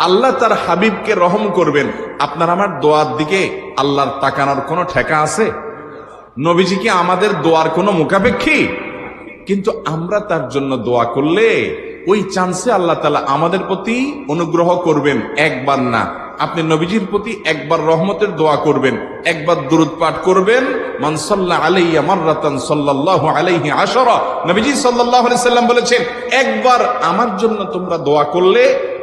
আল্লাহ তার হাবিবকে রহম করবেন। আপনার আমার দোয়ার দিকে আল্লাহর তাকানোর কোনো ঠেকা আছে? নবীজি কি আমাদের দোয়ার কোনো মুখাপেক্ষী? কিন্তু আমরা তার জন্য দোয়া করলে ওই চান্সে আল্লাহ তালা আমাদের প্রতি অনুগ্রহ করবেন। একবার না আপনি নবীজির প্রতি একবার রহমতের দোয়া করবেন, একবার দুরুদ পাঠ করবেন মানসাল্লাহ আলাইয়া মাররাতান সাল্লাল্লাহু আলাইহি আশরা। নবীজি সাল্লাল্লাহু আলাইহি বলেছেন, একবার আমার জন্য তোমরা দোয়া করলে,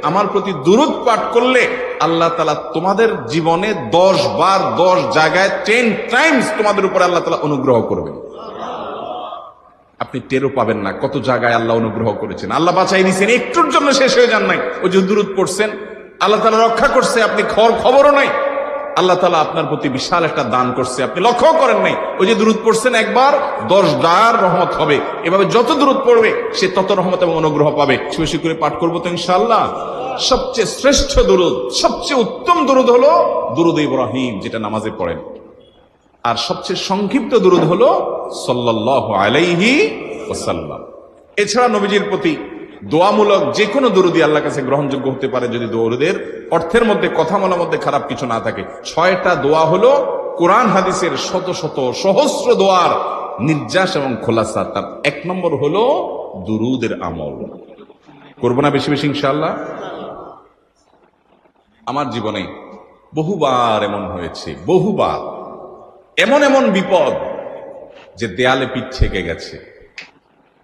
আমার প্রতি দুরুদ পাঠ করলে, আল্লাহ তালা তোমাদের জীবনে দশ বার দশ জায়গায় টেন টাইমস তোমাদের উপরে আল্লাহ তালা অনুগ্রহ করবেন। আপনি টেরও পাবেন না কত জায়গায় আল্লাহ অনুগ্রহ করেছেন। আল্লাহ বাঁচাই নিছেন, একটুর জন্য শেষ হয়ে যান নাই। ওই যে দূরত পড়ছেন আল্লাহ তালা রক্ষা করছে, আপনি খবর খবরও নাই। আল্লাহ তালা আপনার প্রতি বিশাল একটা দান করছে। আপনি লক্ষ্য করেন নাই। ওই যে দূরত পড়ছেন একবার, দশ ডার রহমত হবে। এভাবে যত দূরত পড়বে, সে তত রহমত এবং অনুগ্রহ পাবে। বেশি করে পাঠ করব তো ইনশাল্লাহ সবচেয়ে শ্রেষ্ঠ দুরুদ, সবচেয়ে উত্তম দুরুদ হলো দুরুদ ইব্রাহিম, যেটা নামাজে পড়েন। আর সবচেয়ে সংক্ষিপ্ত দুরুদ হলো সাল্লাহ আলাইহি ওসাল্লাম এছাড়া নবীজির প্রতি দোয়ামূলক যে কোনো দুরুদি আল্লাহ কাছে গ্রহণযোগ্য হতে পারে যদি দৌড়দের অর্থের মধ্যে কথা বলার মধ্যে খারাপ কিছু না থাকে। ছয়টা দোয়া হলো কোরআন, হাদিসের শত শত সহস্র দোয়ার নির্যাস এবং খোলাসা। তার এক নম্বর হলো দুরুদের আমল। করব না বেশি বেশি ইনশাল্লাহ আমার জীবনে বহুবার এমন হয়েছে, বহুবার। এমন এমন বিপদ যে দেয়ালে পিঠ থেকে গেছে।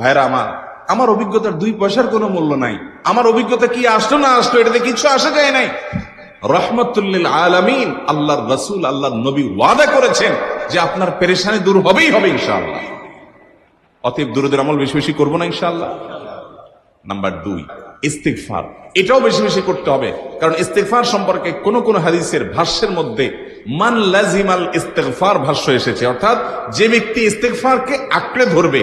ভাইরা, আমার আমার অভিজ্ঞতার দুই পয়সার কোনো মূল্য নাই। আমার অভিজ্ঞতা কি আসলো না আসলো, এটাতে কিছু আসা যায় নাই। রহমতুল্লিল আলামিন আল্লাহর রসুল, আল্লাহর নবী ওয়াদা করেছেন যে আপনার পেরেশানি দূর হবেই হবে ইনশাআল্লাহ। অতএব দুরুদের আমল বেশি বেশি করব না ইনশাআল্লাহ। নাম্বার দুই ইস্তেকফার এটাও বেশি বেশি করতে হবে। কারণ ইস্তেকফার সম্পর্কে কোন কোন হাদিসের ভাষ্যের মধ্যে মান লাজিমাল ইস্তেকফার ভাষ্য এসেছে। অর্থাৎ যে ব্যক্তি ইস্তেকফারকে আঁকড়ে ধরবে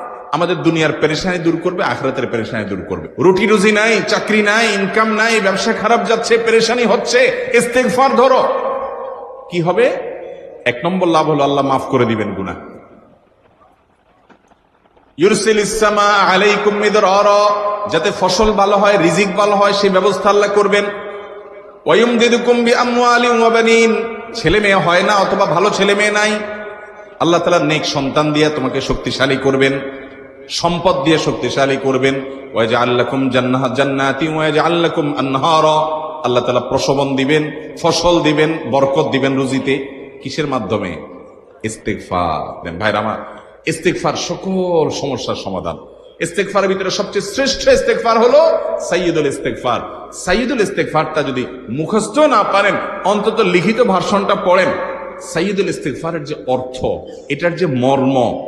আমাদের দুনিয়ার পেরেশানি দূর করবে, আখরাতের পেরেশানি দূর করবে। রুটি রুজি নাই, চাকরি নাই ইনকাম নাই, ব্যবসা খারাপ যাচ্ছে, পেরেশানি হচ্ছে ইস্তেকফার ধরো। কি হবে? এক নম্বর লাভ হলো আল্লাহ মাফ করে দিবেন গুনা ইউরসিল ইসলামা আলাইকুম মিদরারা, যাতে ফসল ভালো হয়, রিজিক ভালো হয়, সেই ব্যবস্থা আল্লাহ করবেন। ওয়ুম দিদুকুম বি আমওয়ালিন ওয়া বানিন, ছেলে মেয়ে হয় না অথবা ভালো ছেলে মেয়ে নাই, আল্লাহ তাআলা নেক সন্তান দিয়ে তোমাকে শক্তিশালী করবেন। সম্পদ দিয়ে শক্তিশালী করবেন। ওয়াজা আল্লাকুম জান্নাহ জান্নাতি ওয়াজা আল্লাকুম আনহারা। আল্লাহ তাআলা প্রসবন দিবেন, ফসল দিবেন, বরকত দিবেন রুজিতে। কিসের মাধ্যমে? ইস্তেগফার। দেন ভাইরা আমার, ইস্তেগফার সকল সমস্যার সমাধান। ইস্তেগফারের ভিতরে সবচেয়ে শ্রেষ্ঠ ইস্তেগফার হলো সাইয়্যিদুল ইস্তেগফার। সাইয়্যিদুল ইস্তেগফারটা যদি মুখস্থ না পারেন, অন্তত লিখিত ভার্সনটা পড়েন। সাইয়দুল ইস্তিগফারের যে অর্থ, এটার যে মর্ম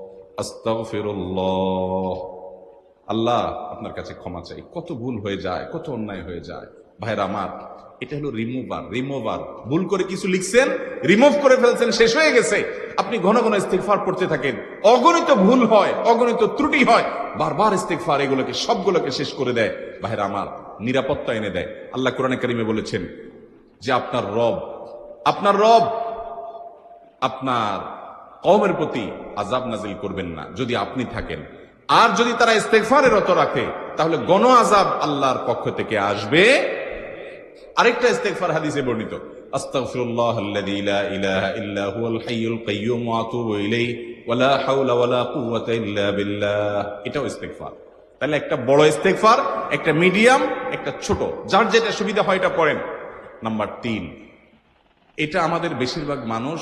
আল্লাহ আপনার কাছে ক্ষমা চাই। কত ভুল হয়ে যায়, কত অন্যায় হয়ে যায়। ভাইরা আমার, এটা হলো রিমুভার রিমুভার ভুল করে কিছু লিখছেন রিমুভ করে ফেলছেন, শেষ হয়ে গেছে। আপনি ঘন ঘন ইস্তেগফার পড়তে থাকেন। অগণিত ভুল হয়, অগণিত ত্রুটি হয়। বারবার ইস্তেগফার এগুলোকে, সবগুলোকে শেষ করে দেয়। ভাইরা আমার, নিরাপত্তা এনে দেয়। আল্লাহ কোরআনে কারিমে বলেছেন যে আপনার রব আপনার রব, আপনার কওমের প্রতি আজাব নাজিল করবেন না, যদি আপনি থাকেন। আর যদি তারা ইস্তেগফারে রত রাখে, তাহলে গণ আজাব আল্লাহর পক্ষ থেকে আসবে। আরেকটা ইস্তেগফার হাদিসে বর্ণিত এটাও তাহলে একটা বড় একটা মিডিয়াম, একটা ছোট, যার যেটা সুবিধা হয় এটা নাম্বার তিন, এটা আমাদের বেশিরভাগ মানুষ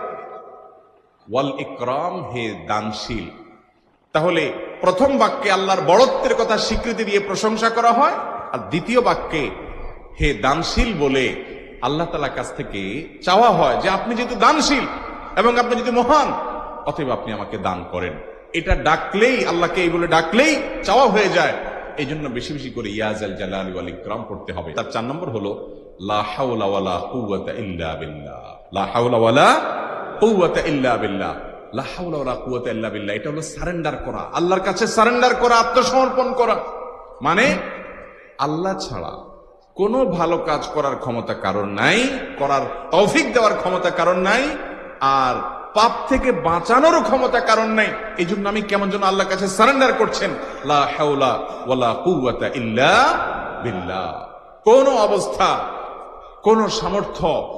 ওয়াল ইকরাম, হে দানশীল। তাহলে প্রথম বাক্যে আল্লাহর বড়ত্বের কথা স্বীকৃতি দিয়ে প্রশংসা করা হয়, আর দ্বিতীয় বাক্যে হে দানশীল বলে আল্লাহ তালার কাছ থেকে চাওয়া হয় যে আপনি যেহেতু দানশীল এবং আপনি যদি মহান, অতএব আপনি আমাকে দান করেন। এটা ডাকলেই, আল্লাহকে এই বলে ডাকলেই চাওয়া হয়ে যায়। এই জন্য বেশি বেশি করে ইয়াজাল জালাল ওয়াল ইকরাম পড়তে হবে। তার চার নম্বর হলো, লা হাওলা ওয়ালা কুওয়াতা ইল্লা বিল্লাহ। লা হাওলা ওয়ালা বিল্লাহ। এটা সারেন্ডার করা। আল্লাহর কাছে সারেন্ডার করা, আত্মসমর্পণ করা। মানে আল্লাহ ছাড়া কোনো ভালো কাজ করার ক্ষমতা কারণ নাই, করার তৌফিক দেওয়ার ক্ষমতা কারণ নাই, আর পাপ থেকে বাঁচানোরও ক্ষমতা কারণ নাই। এই জন্য আমি কেমন যেন আল্লাহর কাছে সারেন্ডার করছেন। ইল্লা বিল্লাহ। কোন অবস্থা, কোন সামর্থ্য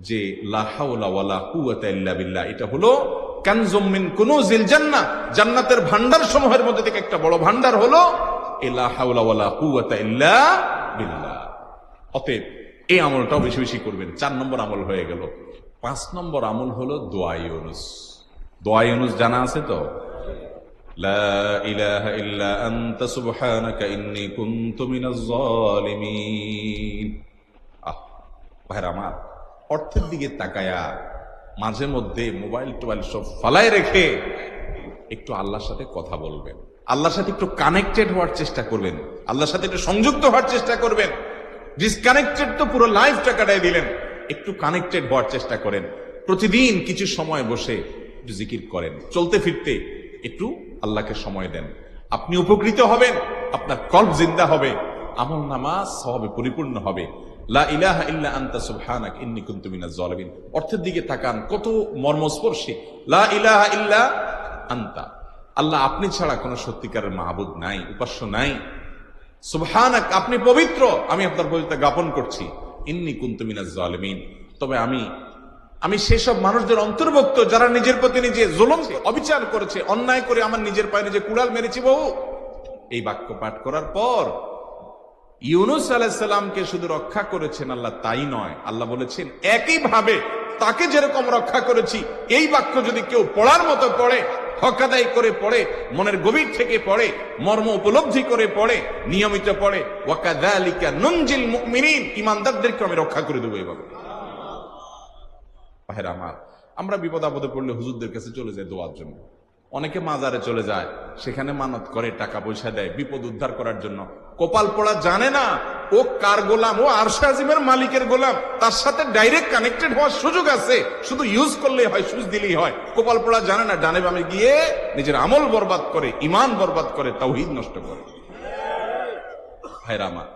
যে এটা হলো কানজমিন কোন জিল জান্না জান্নাতের ভান্ডার সমূহের মধ্যে থেকে একটা বড় ভান্ডার হলো অতএব এই আমলটাও বেশি বেশি করবেন, চার নম্বর আমল হয়ে গেল। পাঁচ নম্বর আমল হলো দোয়ায়ুনুস দোয়ায়ুনুস জানা আছে তো? ভাইরা আমার অর্থের দিকে তাকায়া মাঝে মধ্যে মোবাইল টোবাইল সব ফালায় রেখে একটু আল্লাহর সাথে কথা বলবেন। আল্লাহর সাথে একটু কানেক্টেড হওয়ার চেষ্টা করবেন আল্লাহর সাথে একটু সংযুক্ত হওয়ার চেষ্টা করবেন। ডিসকানেক্টেড তো পুরো লাইফটা কাটাই দিলেন। একটু কানেক্টেড হওয়ার চেষ্টা করেন। প্রতিদিন কিছু সময় বসে জিকির করেন। চলতে ফিরতে একটু আল্লাহকে সময় দেন। আপনি উপকৃত হবেন, আপনার কল্প জিন্দা হবে, আমল নামা সবে পরিপূর্ণ হবে। লা সুবহানাক অর্থের দিকে তাকান, কত মর্মস্পর্শী। লা ইলাহা ইল্লা আনতা। আল্লাহ আপনি ছাড়া কোনো সত্যিকারের মাহবুদ নাই, উপাস্য নাই। সুবহান আপনি পবিত্র। আমি আপনার পবিত্র জ্ঞাপন করছি। ইন্নি কুন্তুমিনা জালিমিন। তবে আমি আমি সেসব মানুষদের অন্তর্ভুক্ত যারা নিজের প্রতি নিজে জুলুম অবিচার করেছে, অন্যায় করে আমার নিজের পায়ে নিজে কুড়াল মেরেছি বহু। এই বাক্য পাঠ করার পর ইউনুস আলাহিসাল্লামকে শুধু রক্ষা করেছেন আল্লাহ, তাই নয়। আল্লাহ বলেছেন, একইভাবে তাকে যেরকম রক্ষা করেছি, এই বাক্য যদি কেউ পড়ার মতো পড়ে, হকাদাই করে পড়ে, মনের গভীর থেকে পড়ে, মর্ম উপলব্ধি করে পড়ে, নিয়মিত পড়ে ওয়াকাদালিকা নঞ্জিল মুমিনিন ইমানদারদেরকে আমি রক্ষা করে দেবো এভাবে। ভাইরা আমার, আমরা বিপদ আপদে পড়লে হুজুরদের কাছে চলে যাই দোয়ার জন্য। অনেকে মাজারে চলে যায়, সেখানে মানত করে, টাকা পয়সা দেয়, বিপদ উদ্ধার করার জন্য। কপাল পড়া জানে না, ও কার গোলাম, ও আরশা মালিকের গোলাম, তার সাথে ডাইরেক্ট কানেক্টেড হওয়ার সুযোগ আছে। শুধু ইউজ করলে হয় সুজ দিলেই হয়। কপাল পড়া জানে না, ডানে বামে গিয়ে নিজের আমল বরবাদ করে ইমান বরবাদ করে তাওহিদ নষ্ট করে। আমার,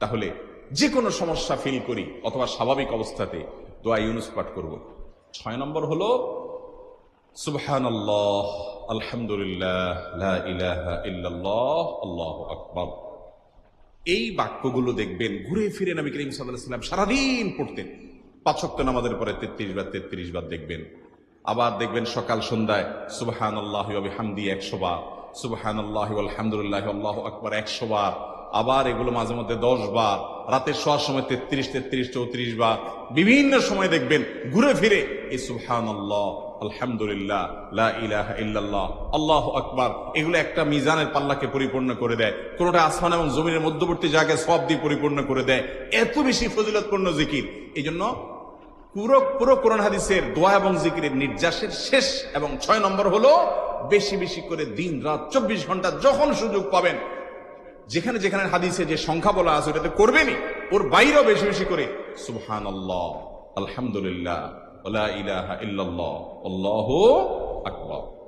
তাহলে যে কোনো সমস্যা ফিল করি, অথবা স্বাভাবিক অবস্থাতে দোয়া ইউনুস পাঠ করব। ছয় নম্বর হলো সুবহান আল্লাহ আলহামদুলিল্লাহ ইল্লাল্লাহ, আল্লাহু আকবার। এই বাক্যগুলো দেখবেন ঘুরে ফিরে নবী করিম আলাইহি সাল্লাম সারাদিন পড়তেন। পাঁচক্ত নামাজের পরে তেত্রিশ বার তেত্রিশ বার দেখবেন। আবার দেখবেন সকাল সন্ধ্যায় সুবহান আল্লাহ হামদি একশো বার সুবহান আল্লাহ আলহামদুলিল্লাহ আল্লাহ আকবর একশো বার। আবার এগুলো মাঝে মধ্যে দশ বার, রাতের শোয়ার সময় তেত্রিশ তেত্রিশ, চৌত্রিশ বার। বিভিন্ন সময় দেখবেন ঘুরে ফিরে এই সুবহান আল্লাহ আলহামদুলিল্লাহ, লা ইলাহা ইল্লাল্লাহ, আল্লাহ আকবার। এগুলো একটা মিজানের পাল্লাকে পরিপূর্ণ করে দেয়। কোনটা আসমান এবং জমিনের মধ্যবর্তী জায়গায় সব দিয়ে পরিপূর্ণ করে দেয়। এত বেশি ফজিলতপূর্ণ জিকির। এই জন্য পুরো পুরো কোরআন হাদিসের দোয়া এবং জিকিরের নির্যাসের শেষ এবং ছয় নম্বর হলো বেশি বেশি করে দিন, রাত, চব্বিশ ঘণ্টা যখন সুযোগ পাবেন, যেখানে যেখানে হাদিসে যে সংখ্যা বলা আছে, ওটাতে করবেনই। ওর বাইরেও বেশি বেশি করে। সুবহান আল্লাহ আলহামদুলিল্লাহ। ওলা ইলাহা ইল্লাল্লাহ আল্লাহু আকবার